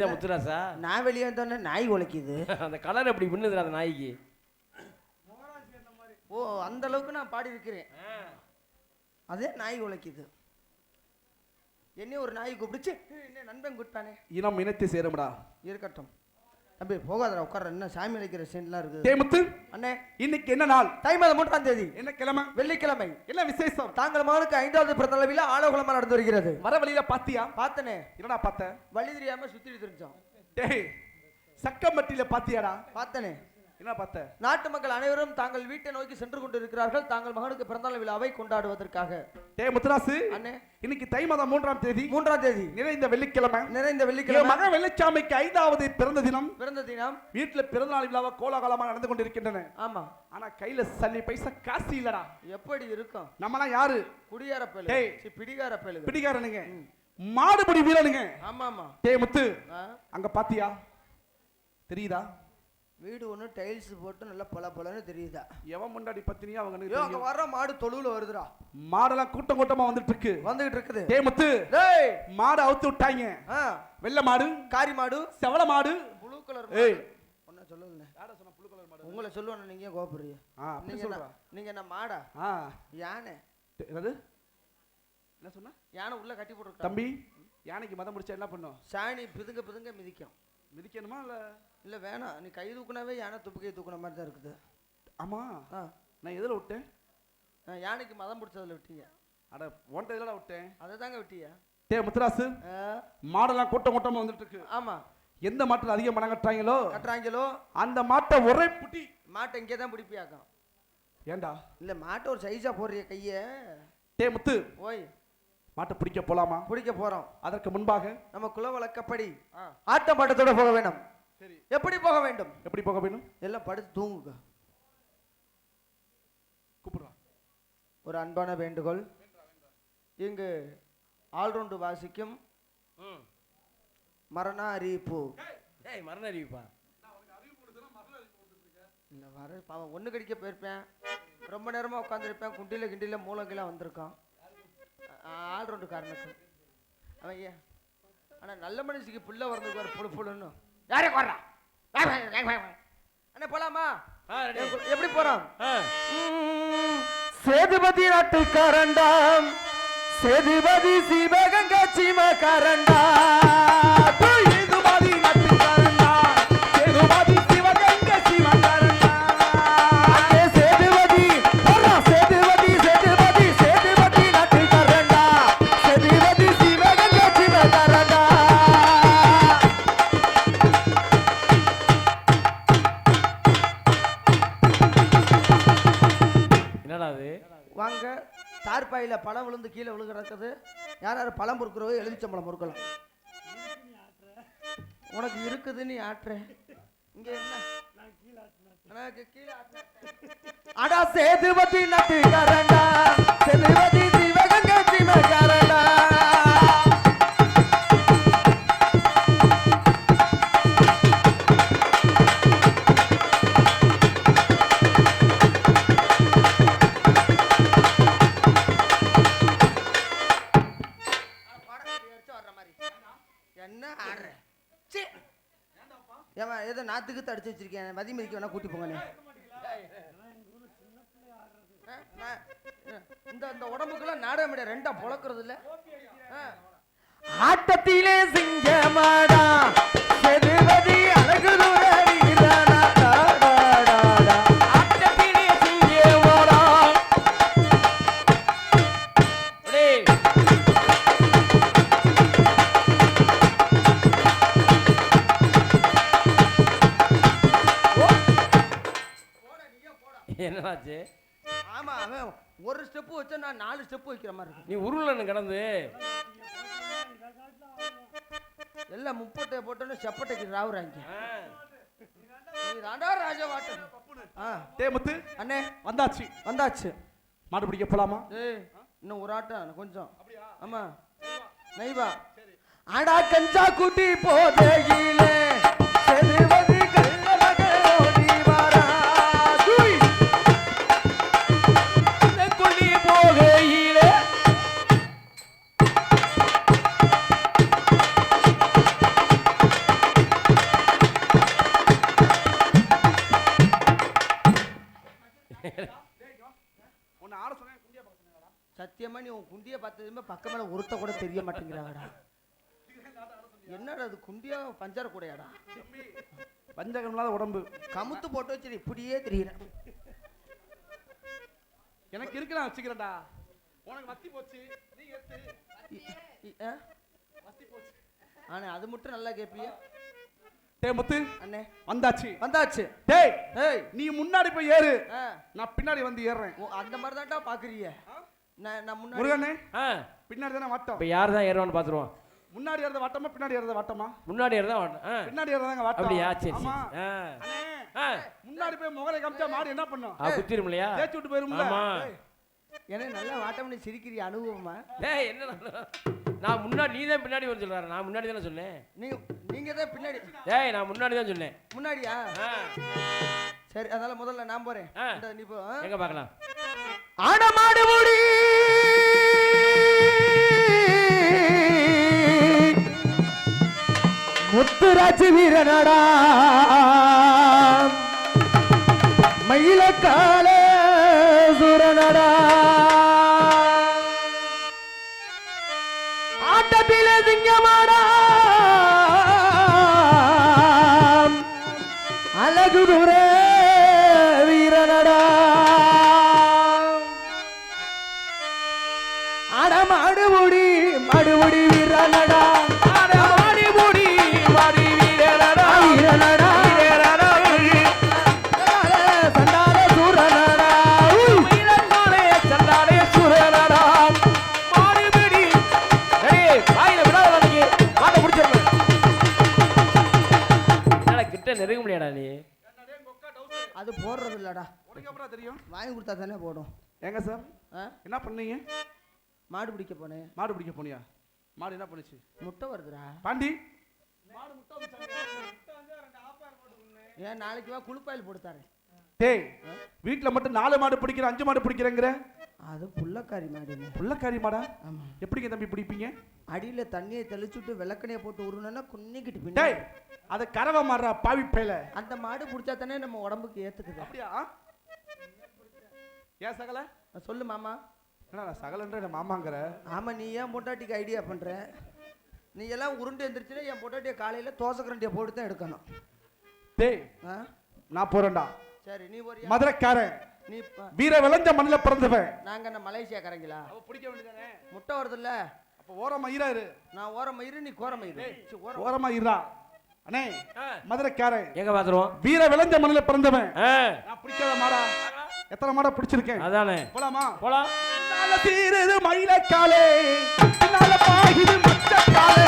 நீதான் முத்துராசா நான் வெளியே வந்தோடனே நாய் உழைக்குது. அந்த கலர் எப்படி மின்னுதுடா அந்த நாய்க்கு? ஓ அந்த அளவுக்கு நான் பாடி இருக்கிறேன் அதே நாய் உழைக்குது. என்னையும் ஒரு நாய் கூப்பிடுச்சு. என்ன நண்பன் கூப்பிட்டானே. இனம் இனத்தை சேரும்டா. இருக்கட்டும். தம்பி போகாதடா உட்கார இன்னும் சாமி அழைக்கிற சீன்லாம் இருக்குது. தேமுத்து அண்ணே. இன்னைக்கு என்ன நாள்? தை மாதம் மூன்றாம் தேதி. என்ன கிழமை? வெள்ளிக்கிழமை. என்ன விசேஷம்? தாங்கள் மகனுக்கு ஐந்தாவது பிறந்த அளவில் ஆலோகுலமா நடந்து வருகிறது. வர வழியில பாத்தியா? பார்த்தனே. என்னடா பார்த்த? வழி தெரியாம சுத்திட்டு தெரிஞ்சோம் டேய் சக்கம்பட்டியில பாத்தியாடா? பார்த்தனே. என்ன பார்த்த? நாட்டு மக்கள் அனைவரும் தாங்கள் வீட்டை நோக்கி சென்று கொண்டிருக்கிறார்கள். தாங்கள் மகனுக்கு பிறந்தநாள் விழாவை கொண்டாடுவதற்காக. டேய் முத்துராசு அண்ணே. இன்னைக்கு தை மாதம் மூன்றாம் தேதி. மூன்றாம் தேதி. நிறைந்த வெள்ளிக்கிழமை. நிறைந்த வெள்ளிக்கிழமை. மகன் வெள்ளச்சாமிக்கு ஐந்தாவது பிறந்த தினம். பிறந்த தினம். வீட்டுல பிறந்தநாள் விழாவை கோலாகலமாக நடந்து கொண்டிருக்கின்றன. ஆமா. ஆனா கையில சல்லி பைசா காசு இல்லடா. எப்படி இருக்கும்? நம்மலாம் யாரு? குடியார பேலு. பிடிகார பேலு பிடிக்காரனுங்க மாடுபிடி வீரனுங்க. ஆமா ஆமா டேய் முத்து அங்க பாத்தியா? தெரியுதா? வீடு ஒண்ணு டைல்ஸ் போட்டு நல்லா பொல பொலன்னு தெரியுதா? எவன் முன்னாடி பத்தினியா அவங்க ஐயோ அங்க வர்ற மாடு தொழுவுல வருதுடா. மாடெல்லாம் கூட்டம் கூட்டமா வந்துட்டு இருக்கு வந்துகிட்டு இருக்குது. டேய் முத்து. டேய். மாடு அவுத்து விட்டாங்க வெள்ளை மாடு. காரி மாடு. செவல மாடு. ப்ளூ கலர் ஏய். ஒன்ன சொல்லுங்க உங்களை சொல்லுவேன் நீங்க கோபுறீங்க ஆ நீங்க சொல்றா. என்ன- நீங்க என்ன மாடா? ஆ. யானை. என்னது? என்ன சொன்ன? யானை உள்ள கட்டி போட்டுருக்கா தம்பி யானைக்கு மதம் முடிச்சா என்ன பண்ணும்? சாணி பிதுங்க பிதுங்க மிதிக்கும். மிதிக்கணுமா இல்ல? இல்ல வேணாம் நீ கை தூக்குனாவே யானை துப்புக்கை தூக்குன மாதிரி தான் இருக்குது. ஆமா? ஆ. நான் எதுல விட்டேன்? ஆ, யானைக்கு மதம் பிடிச்சதுல விட்டீங்க. அட ஒன்றை எதுல விட்டேன்? அதை தாங்க விட்டீங்க. டேய் முத்துராசு. மாடெல்லாம் கூட்டம் கூட்டமா வந்துட்டு இருக்கு ஆமா. எந்த மாட்டில் அதிகம் பணம் கட்டுறாங்களோ? கட்டுறாங்களோ? அந்த மாட்டை ஒரே புட்டி. மாட்டை இங்கே தான் பிடிப்பியாக்கும். ஏன்டா? இல்ல மாட்டை ஒரு சைஸா போடுறிய கைய. டேய் முத்து. ஓய். மாட்டை பிடிக்க போலாமா? பிடிக்க போறோம். அதற்கு முன்பாக நம்ம குல வழக்கப்படி. ஆட்டம் பாட்டத்தோட போக வேணும். சரி. எப்படி போக வேண்டும்? எப்படி போக வேணும் எல்லாம் படுத்து தூங்குங்க. கூப்பிடுறா. ஒரு அன்பான வேண்டுகோள். இங்கு ஆல்ரவுண்டு வாசிக்கும் மரண அறிவிப்பு ஏய் மரண அறிவிப்பா இல்லை வர அவன் ஒன்று கடிக்க போயிருப்பேன். ரொம்ப நேரமாக உட்காந்துருப்பேன் குண்டியில் கிண்டியில் மூலங்கெல்லாம் வந்திருக்கான். ஆல்ரவுண்டு காரணத்துக்கு அவன் ஆனால் நல்ல மனுஷிக்கு புள்ள வரதுக்கு புழு புழுன்னு. யாரே வர்றா அண்ணா போலாமா? எப்படி போறோம்? சேதுபதி நாட்டுக்காரண்டாம் சேதுபதி சிவகங்கை சீமக்காரண்டா சேதுபதி தார்பாயில பழம் விழுந்து கீழே விழுக கிடக்குது யார் யார் பழம் பொறுக்கிறவோ எலுமிச்சம்பழம் பொறுக்கலாம். உனக்கு இருக்குது நீ ஆட்டுற. இங்க என்ன? கீழே. அடா சேதுபதி நட்டுக்காரண்டா இந்த உடம்புக்குள்ள உடம்புக்கெல்லாம் நாடகம் ரெண்டா புழக்கிறது இல்ல ஆட்டத்திலே சிங்கமாடா. ஸ்டெப் வைக்கிற மாதிரி இருக்கு நீ உருளன்னு கிடந்து. எல்லாம் முப்பட்டை போட்டோன்னு செப்பட்டைக்கு ராவுறாங்க. நீ தாண்டா ராஜவாட்டன் ஆ. டேய் முத்து. அண்ணே. வந்தாச்சு. வந்தாச்சு. மாடு பிடிக்க போலாமா? ஏய் இன்னும் ஒரு ஆட்டம் கொஞ்சம். ஆமா. நைவா அடா கஞ்சா குட்டி போதையிலே தெரிய மாட்டேங்கிறாங்கடா என்னடா அது குண்டியா பஞ்சர கூடையாடா? பஞ்சகம் இல்லாத உடம்பு. கமுத்து போட்டு வச்சு இப்படியே தெரியுற. எனக்கு இருக்கு நான் வச்சுக்கிறேன்டா. உனக்கு வத்தி போச்சு நீ எடுத்து. போச்சு. ஆனா அது மட்டும் நல்லா கேட்பியா டேய் முத்து. அண்ணே. வந்தாச்சு. வந்தாச்சு. டேய் ஏய். நீ முன்னாடி போய் ஏறு. நான் பின்னாடி வந்து ஏறுறேன். அந்த மாதிரி தான்டா பாக்குறீங்க முருகனே ஆ. பின்னாடி தானே வட்டம். இப்போ யார் தான் ஏறுவான்னு பார்த்துருவோம். முன்னாடி ஏறத வட்டமா பின்னாடி ஏறத வட்டமா? முன்னாடி ஏறுதா வாட்டம். பின்னாடி ஏறதாங்க வட்டம். அப்படியா? சரி முன்னாடி போய் முகலை காமிச்சா மாடு என்ன பண்ணும்? குத்திரும் இல்லையா தேய்ச்சி விட்டு போயிரும்ல? எனக்கு நல்லா வாட்டம் சிரிக்கிறிய அனுபவமா? டேய் என்ன நான் முன்னாடி நீ தான் பின்னாடி வந்து சொல்றாரு. நான் முன்னாடி தானே சொன்னேன். நீங்க நீங்க தான் பின்னாடி. டேய் நான் முன்னாடி தான் சொன்னேன். முன்னாடியா? ஆ. சரி அதனால முதல்ல நான் போறேன். நீ போ? எங்க பார்க்கலாம்? ஆடமாடு முடி முத்துராஜ் வீரனடா. மயிலக்கால சுரனடா. ஆட்டத்திலே சிங்கமாடா. தானே போடும். ஏங்க சார்? ஆ? என்ன பண்ணீங்க? மாடு பிடிக்க போனேன். மாடு பிடிக்க போனியா? மாடு என்ன பண்ணுச்சு? முட்டை வருதுடா. பாண்டி? ஏன் நாளைக்கு வா குளிப்பாயில் போடுத்தாரேன் டேய் வீட்ல மட்டும் நாலு மாடு பிடிக்கிற அஞ்சு மாடு பிடிக்கிறேங்கிற? அது புள்ளக்காரி மாடுங்க புள்ளக்காரி மாடா? ஆமா. எப்படிங்க தம்பி பிடிப்பீங்க? அடியில தண்ணியை தெளிச்சுட்டு விளக்கணையை போட்டு உருணுன்னா குன்னிக்கிட்டு பின்னாடி. அது கறவை மாடுறா பாவி பேல. அந்த மாடு பிடிச்சா தானே நம்ம உடம்புக்கு ஏத்துக்குது. அப்படியா? ஏன் சகல? சொல்லு மாமா. என்ன நான் சகலன்ற என்ன மாமாங்கிற? ஆமா நீ ஏன் பொட்டாட்டிக்கு ஐடியா பண்ற? நீ எல்லாம் உருண்டு எந்திரிச்சுன்னா என் பொட்டாட்டியை காலையில தோசை கரண்டியை போட்டு தான் எடுக்கணும். டேய் ஆ? நான் போறேன்டா. சரி நீ ஒரு மதுரைக்காரன். நீ ப- வீர விளைஞ்ச மண்ணில் பிறந்தவன். நாங்க என்ன மலேசியாக்காரங்களா அவ பிடிக்க வேண்டியதானே முட்டை வருதுல்ல? அப்ப ஓரமா ஈராரு நான் ஓர மயிறு நீ கோர மயிறு. சி, ஓரம். ஓரமா ஈரா அண்ணே ஆ, மதுரைக்காரன். எங்க பார்த்துருவோம் வீர விளைஞ்ச மண்ணில் பிறந்தவன். ஆ. நான் பிடிக்காத மாடா. எத்தனை மாடா பிடிச்சிருக்கேன்? அதானே. போலாமா? போலாம். சீருது மயிலக்காலே பாயுது மச்சக்காலே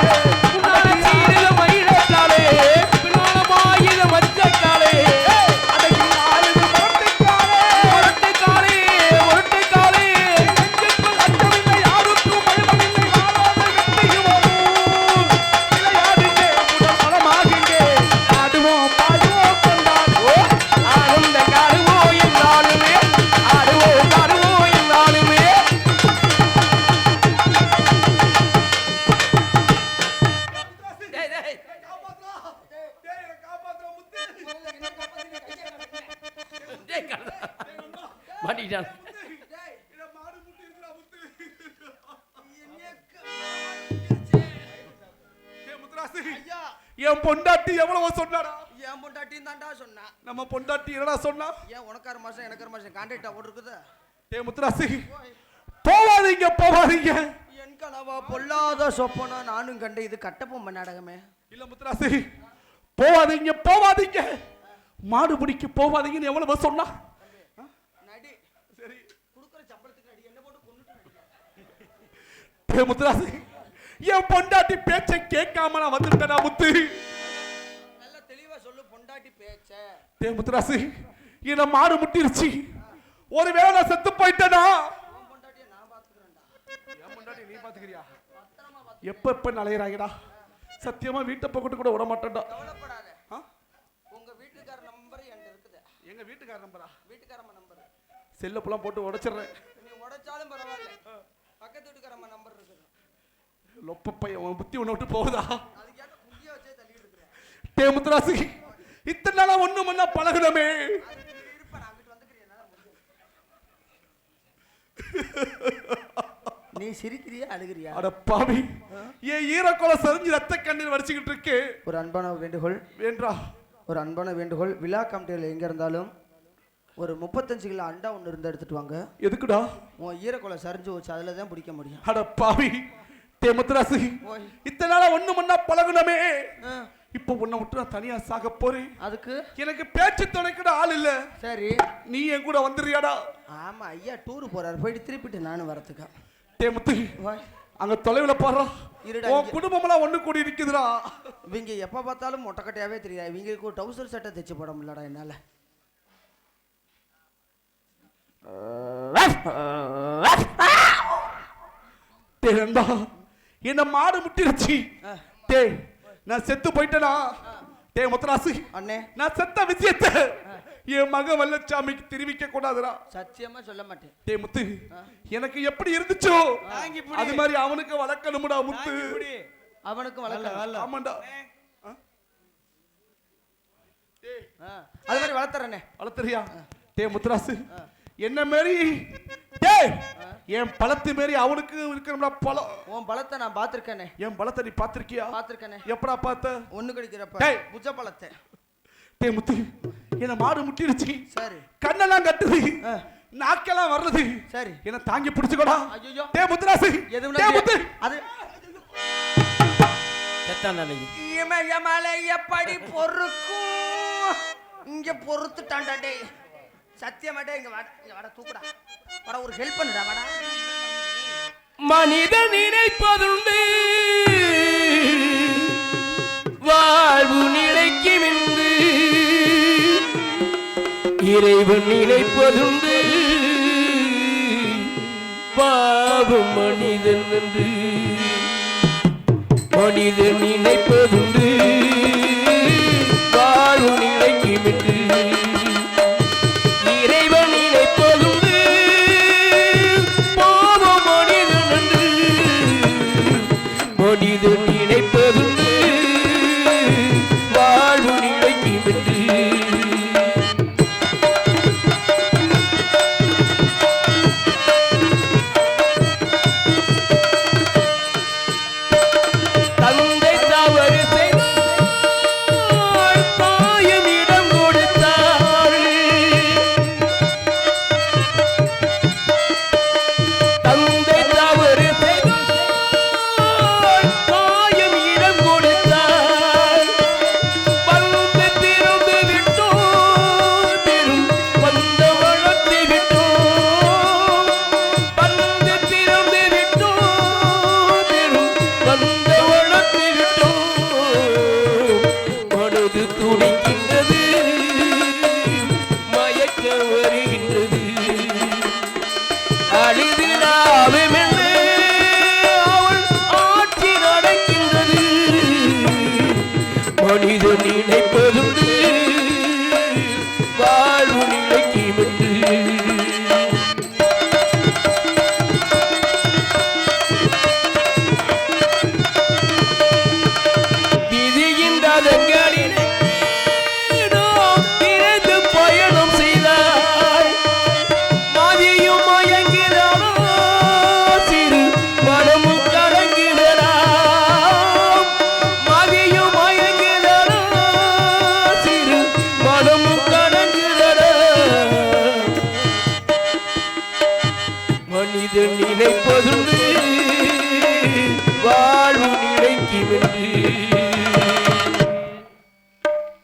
மாட்டிக்கிட்டான் என் பொண்டாட்டி எவ்வளவு சொன்னாடா. என் பொண்டாட்டியும் தான்டா சொன்னா. நம்ம பொண்டாட்டி என்னடா சொன்னா? ஏன் உனக்கார மாசம் எனக்கார மாசம் கான்ட்ராக்டா போட்டுருக்குது? ஏ முத்துராசி போவாதீங்க போவாதீங்க. என் கனவா பொல்லாத சொப்பனா நானும் கண்டு இது கட்டப்பொம்ம நாடகமே. இல்ல முத்துராசி போவாதீங்க போவாதீங்க. மாடு பிடிக்க போவாதீங்கன்னு எவ்வளவு சொன்னா? முத்துராசி என் பொண்டாட்டி பேச்சை கேட்காம நான் வந்துட்டேனா முத்து. நல்ல தெளிவா சொல்லு பொண்டாட்டி பேச்ச. ஏ முத்துராசி என்ன மாடு முட்டிருச்சு. ஒருவேளை நான் செத்து போயிட்டேனா? உன் பொண்டாட்டியை நான் பாத்துக்கிறேன்டா. என் பொண்டாட்டி நீ பாத்துக்கிறியா? எப்ப எப்ப நலையறாங்கடா சத்தியமா வீட்டை பக்கத்து கூட விட மாட்டேன்டா. கவலைப்படாத? உங்க வீட்டுக்கார நம்பர் என்கிட்ட இருக்குது. எங்க வீட்டுக்கார நம்பரா வீட்டுக்காரம்மா நம்பர் செல்லப்பெல்லாம் போட்டு உடைச்சிடுறேன். நீ உடைச்சாலும் பரவாயில்ல. பக்கத்து வீட்டுக்காரம்மா நம்பர் இருக்குது. லொப்ப பையன் உன் புத்தி உன்னை விட்டு போகுதா? அதுக்கேற்ற குண்டியா வச்சே தள்ளிட்டு இருக்கிறேன். டே முத்துராசி இத்தனை நாளா ஒண்ணு மண்ணா பழகுனமே. இருப்பேன் நான் அங்கிட்டு வந்துக்கிறேன் நீ சிரிக்கிறியா அழுகிறியா? அட பாவி. என் ஈரக்கோலை சரிஞ்சு ரத்த கண்ணீர் வடிச்சுக்கிட்டு இருக்கு. ஒரு அன்பான வேண்டுகோள். வேண்டா. ஒரு அன்பான வேண்டுகோள். விழா கமிட்டியில் எங்கே இருந்தாலும் ஒரு முப்பத்தஞ்சு கிலோ அண்டா ஒன்று இருந்து எடுத்துட்டு வாங்க. எதுக்குடா? உன் ஈரக்குலை சரிஞ்சு வச்சு அதில் தான் பிடிக்க முடியும். அட பாவி. டே முத்துராசு. இத்தனை நாளா ஒண்ணு மண்ணா பழகுனமே. இப்போ உன்னை விட்டு நான் தனியா சாக போறேன். அதுக்கு? எனக்கு பேச்சு துணைக்கூட ஆள் இல்ல. சரி. நீ என் கூட வந்துறியாடா ஆமாம் ஐயா டூர் போறாரு. போயிட்டு திருப்பிட்டு நானும் வரத்துக்கா. டே முத்து அங்க தொலைவுல இருடா, உன் ஒண்ணு கூடி இருக்குதுடா இவங்க எப்போ பார்த்தாலும் மொட்டைக்கட்டையாவே தெரியாது? இவங்களுக்கு ஒரு டவுசர் சட்டை தைச்சு போட முடியலடா என்னால். டே நண்பா என்ன மாடு முட்டிருச்சு. டே நான் செத்து போயிட்டேனா? டே முத்தராசு அண்ணே. நான் செத்த விஷயத்த என் மக வல்லச்சாமிக்கு தெரிவிக்க கூடாதுடா. சத்தியமா சொல்ல மாட்டேன். டே முத்து எனக்கு எப்படி இருந்துச்சோ? அது மாதிரி அவனுக்கு வளர்க்கணும்டா முத்து. அவனுக்கும் வளர்க்க ஆமாண்டா. அது மாதிரி வளர்த்துறேண்ணே வளர்த்துறியா? டே முத்துராசு என்ன மாரி? டேய் என் பழத்து மாரி அவனுக்கு இருக்கணும்டா பழம். உன் பழத்தை நான் பார்த்துருக்கேனே. என் பழத்தை நீ பாத்திருக்கியா பார்த்துருக்கேனே. எப்படா பார்த்த? ஒன்று கடிக்கிறப்ப. டேய். புஜ பழத்தை. டே முத்து என்ன மாடு முட்டிருச்சு. சரி. கண்ணெல்லாம் கட்டுது. நாக்கெல்லாம் வர்றது. சரி. என்ன தாங்கி பிடிச்சுக்கோடா. ஐயோ டே முத்துராசு எது டே முத்து. அது. இமயமலை எப்படி பொறுக்கும். இங்க பொறுத்துட்டான்டா டேய். சத்தியமாட்டே இங்க வாடா இங்க வாடா தூக்குடா. வாடா ஒரு ஹெல்ப் பண்ணுடா வாடா. மனித நினைப்பதுண்டு. வாழ்வு நிலைக்கும் என்று இறைவன் நினைப்பதுண்டு. பாவம் மனிதன் என்று. மனிதன் நினைப்பது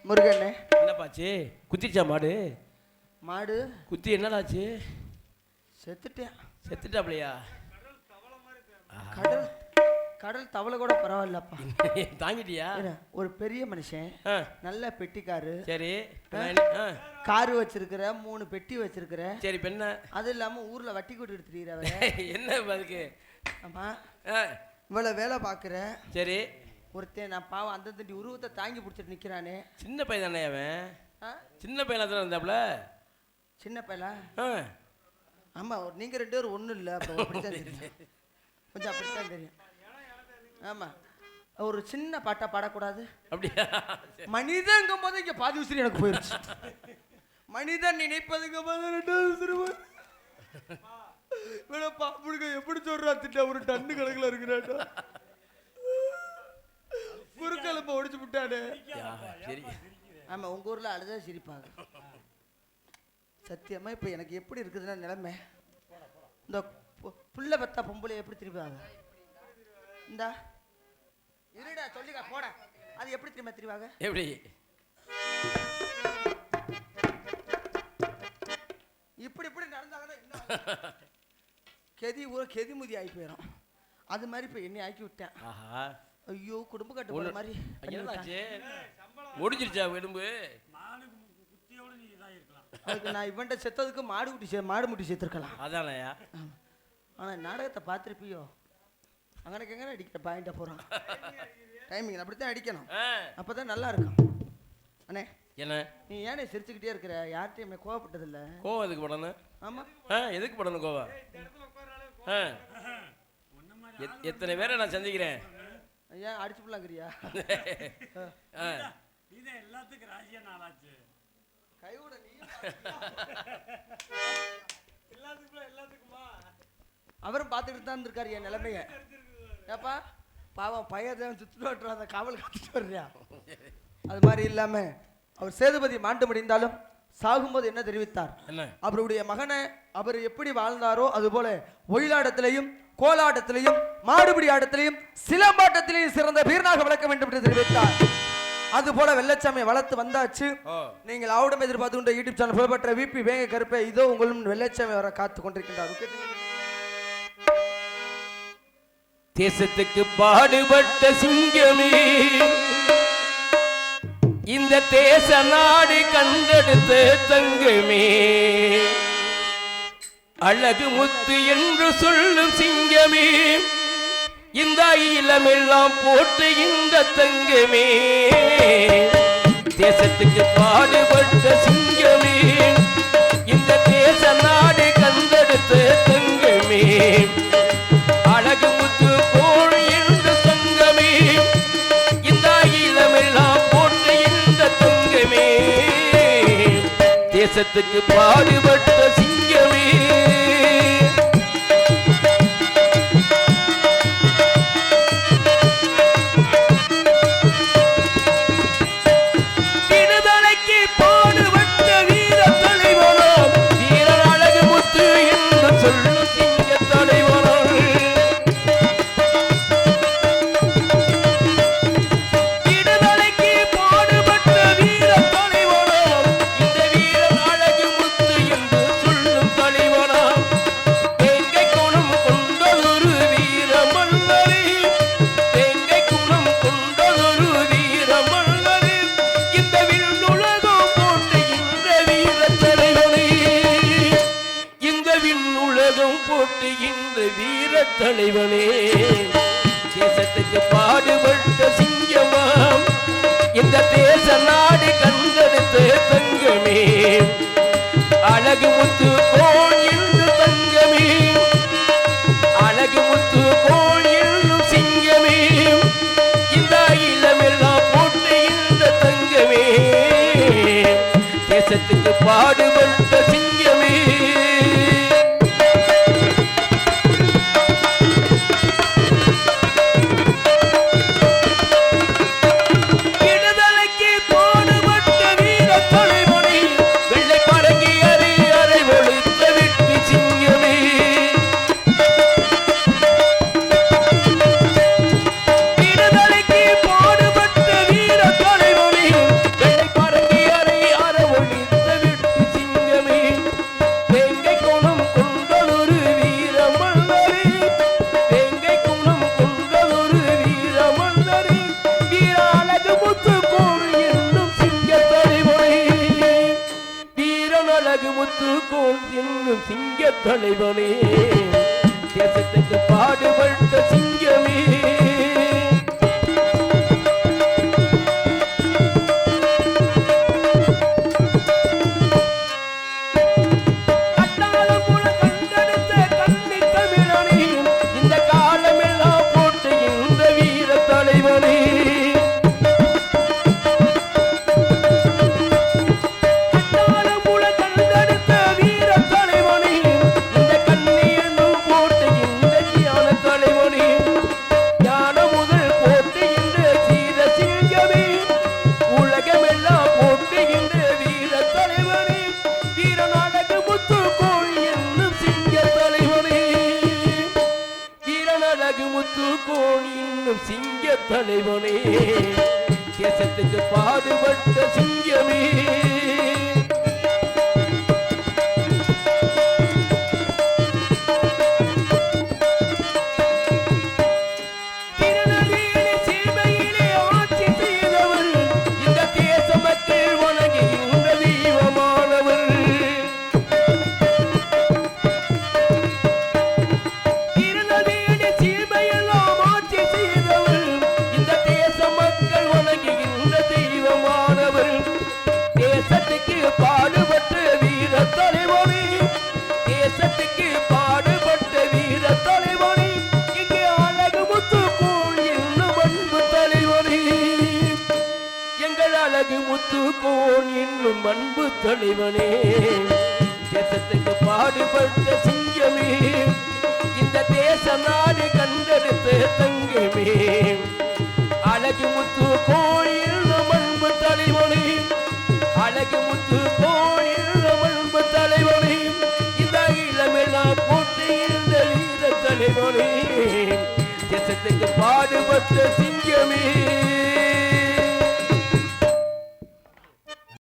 முருகண்ணே என்னப்பாச்சு? குத்திச்சா மாடு? மாடு. குத்தி என்னடாச்சு செத்துட்டேன். செத்துட்டாப்லையா? கடல் கடல் தவளை கூட பரவாயில்லப்பா. தாங்கிட்டியா? ஒரு பெரிய மனுஷன் நல்ல பெட்டிக்காரு. சரி காரு வச்சிருக்கிற மூணு பெட்டி வச்சிருக்கிற. சரி பெண்ண அது இல்லாம ஊர்ல வட்டி கொண்டு திரியிறவ என்ன அதுக்கு? ஆமா. இவ்வளவு வேலை பாக்குற சரி. ஒருத்தன் நான் பாவம் அந்த தண்டி உருவத்தை தாங்கி பிடிச்சிட்டு நிக்கிறானே. சின்ன பையன் தானே அவன்? சின்ன பையனா தானே இருந்தாப்ல சின்ன பையலா ஆ, ஆமா ஒரு- நீங்க ரெண்டு பேரும் ஒண்ணும் இல்ல அப்புறம் அப்படித்தான் தெரியும். கொஞ்சம் அப்படித்தான் தெரியும். ஆமா. ஒரு சின்ன பாட்டா பாடக்கூடாது. அப்படியா? மனிதங்கும் போது இங்க பாதி உசிரி எனக்கு போயிருச்சு. மனிதன் நினைப்பதுங்க போது ரெண்டு உசிரி இவ்வளவு பாப்புடுங்க எப்படி சொல்ற ரூபா திட்ட ஒரு டன்னு கணக்குல இருக்கிறாட்டா குறுக்கெலும்பு ஒடிச்சு விட்டானே சரி. ஆமா உங்க ஊர்ல அழுதா சிரிப்பாங்க. சத்தியமா இப்ப எனக்கு எப்படி இருக்குதுன்னா நிலைமை. இந்த பு- புள்ள பெத்தா பொம்பளை எப்படி திரும்புவாங்க இந்த. இருடா சொல்லிக்கா போடா. அது எப்படி திரும்ப திருவாங்க எப்படி? இப்படி இப்படி நடந்தாங்கன்னா என்ன கெதி ஊர கெதி முதி ஆகி போயிடும் அது மாதிரி இப்போ என்னை ஆக்கி விட்டேன். ஆஹா. ஐயோ குடும்ப கட்டு போற மாதிரி. என்னடாச்சு முடிஞ்சிருச்சா எலும்பு? அதுக்கு நான் இவன்ட்ட செத்ததுக்கு மாடு குட்டி சே மாடு முட்டி சேர்த்துருக்கலாம். அதானயா ஆனா நாடகத்தை பார்த்துருப்பியோ? அங்கனக்கு எங்கே அடிக்கிற பாயிண்ட்டை போகிறான் டைமிங் அப்படித்தான் அடிக்கணும். ஆ, அப்பதான் நல்லா இருக்கும். அண்ணே என்ன? நீ ஏனே சிரிச்சுக்கிட்டே இருக்கிற? யார்கிட்டயும் கோவப்பட்டதில்ல. கோவம் எதுக்கு படணும்? ஆமா. ஆ எதுக்கு படணும் கோவம்? ஆ. எத்- எத்தனை பேரை நான் சந்திக்கிறேன்? ஏன் அடிச்சு பிள்ளாங்கிறியா ஆ. நீதான் எல்லாத்துக்கும் ராஜியா நாளாச்சு. கைவிட நீ அவரும் பார்த்துக்கிட்டு தான் இருந்திருக்காரு என் நிலைமைய. ஏப்பா பாவம் பையன் சுற்றுலா அந்த காவல் காத்துட்டு வர்றியா? அது மாதிரி இல்லாம அவர் சேதுபதி மாண்டு முடிந்தாலும் சாகும்போது என்ன தெரிவித்தார்? அவருடைய மகனை அவர் எப்படி வாழ்ந்தாரோ அதுபோல ஒயிலாட்டத்திலையும் கோலாட்டத்திலையும் மாடுபிடி ஆட்டத்திலையும் சிலம்பாட்டத்திலையும் சிறந்த வீரனாக வளர்க்க வேண்டும் என்று தெரிவித்தார். அதுபோல வெள்ளச்சாமியை வளர்த்து வந்தாச்சு. நீங்கள் ஆவுடம் எதிர்பார்த்து கொண்ட யூடியூப் சேனல் புகழ்பெற்ற விபி வேங்க கருப்பை இதோ உங்களும் வெள்ளச்சாமி வர காத்து கொண்டிருக்கின்றார்? தேசத்துக்கு பாடுபட்ட சிங்கமே இந்த தேச நாடு கண்டெடுத்த தங்கமே. அழகு முத்து என்று சொல்லும் சிங்கமே இந்த இளமெல்லாம் போட்டு இந்த தங்கமே. தேசத்துக்கு பாடுபட்ட சிங்கமே. இந்த தேச நாடு கந்தெடுத்த தங்கமே. அழகு முத்து கோள் என்று தங்கமே. இந்த இளமெல்லாம் போட்டு இந்த தங்கமே. தேசத்துக்கு பாடுபட்ட சிங்கமே. வீரம் போட்டு இந்த வீர தலைவனே. தேசத்துக்கு பாடுபட்ட சிங்கமாம். இந்த தேசம் முத்து சிங்க தலைவனே. தேசத்துக்கு பாடுபட்ட சிங்கமே. அன்பு தலைவனே தேசத்துக்கு பாடுபட்ட சிங்கமே. இந்த தேச நாடு கண்டெடுத்த தங்கமே. அழகு முத்து கோயில் அன்பு தலைவனே அழகு முத்து கோயில் அன்பு தலைவனே இந்த இளமெல்லாம் போட்டு இந்த வீர தலைவனே தேசத்துக்கு பாடுபட்ட